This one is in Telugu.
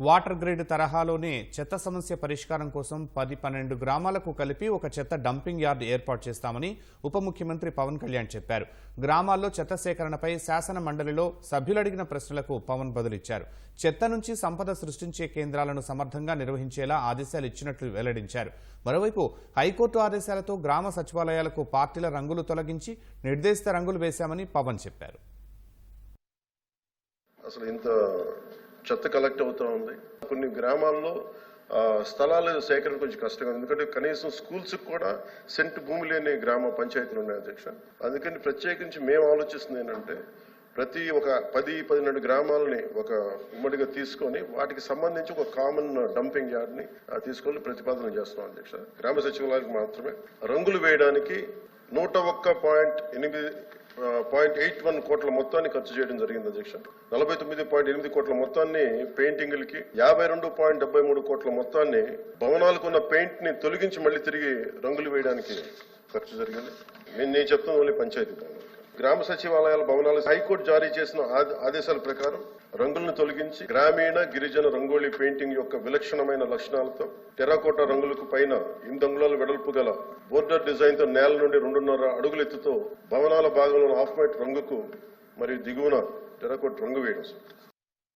వాటర్ గ్రిడ్ తరహాలోనే చెత్త సమస్య పరిష్కారం కోసం పది పన్నెండు గ్రామాలకు కలిపి ఒక చెత్త డంపింగ్ యార్డ్ ఏర్పాటు చేస్తామని ఉప ముఖ్యమంత్రి పవన్ కళ్యాణ్ చెప్పారు. గ్రామాల్లో చెత్త సేకరణపై శాసన మండలిలో సభ్యులు అడిగిన ప్రశ్నలకు పవన్ బదులిచ్చారు. చెత్త నుంచి సంపద సృష్టించే కేంద్రాలను సమర్థంగా నిర్వహించేలా ఆదేశాలు ఇచ్చినట్లు వెల్లడించారు. మరోవైపు హైకోర్టు ఆదేశాలతో గ్రామ సచివాలయాలకు పార్టీల రంగులు తొలగించి నిర్దేశిత రంగులు వేశామని పవన్ చెప్పారు. అసలు ఇంత చెత్త కలెక్ట్ అవుతూ ఉంది. కొన్ని గ్రామాల్లో స్థలాలు స్థలాల సేకరణ కొంచెం కష్టంగా ఎందుకంటే కనీసం స్కూల్స్ కూడా సెంట్ భూమి లేని గ్రామ పంచాయతీలు ఉన్నాయి అధ్యక్ష. అందుకని ప్రత్యేకించి మేము ఆలోచిస్తుంది ఏంటంటే ప్రతి ఒక పది పదిహేడు గ్రామాలని ఒక ఉమ్మడిగా తీసుకొని వాటికి సంబంధించి ఒక కామన్ డంపింగ్ యార్డ్ని తీసుకొని ప్రతిపాదన చేస్తున్నాం అధ్యక్ష. గ్రామ సచివాలయానికి మాత్రమే. రంగులు వేయడానికి నూట ఒక్క పాయింట్ ఎనిమిది పాయింట్ ఎయిట్ వన్ కోట్ల మొత్తాన్ని ఖర్చు చేయడం జరిగింది అధ్యక్ష. నలభై తొమ్మిది పాయింట్ ఎనిమిది కోట్ల మొత్తాన్ని పెయింటింగ్లకి యాభై రెండు పాయింట్ డెబ్బై మూడు కోట్ల మొత్తాన్ని భవనాలకు ఉన్న పెయింట్ని తొలగించి మళ్ళీ తిరిగి రంగులు వేయడానికి ఖర్చు జరిగింది. నేను నేను చెప్తాను ఓన్లీ పంచాయతీ గ్రామ సచివాలయాల భవనాలు హైకోర్టు జారీ చేసిన ఆదేశాల ప్రకారం రంగులను తొలగించి గ్రామీణ గిరిజన రంగోళీ పెయింటింగ్ యొక్క విలక్షణమైన లక్షణాలతో టెరాకోట రంగులకు పైన ఎనిమిది అంగుళాల వెడల్పు గల బోర్డర్ డిజైన్తో నేల నుండి రెండున్నర అడుగుల ఎత్తుతో భవనాల భాగంలో ఆఫ్ వైట్ రంగుకు మరియు దిగువన టెరాకోట రంగు వేయడం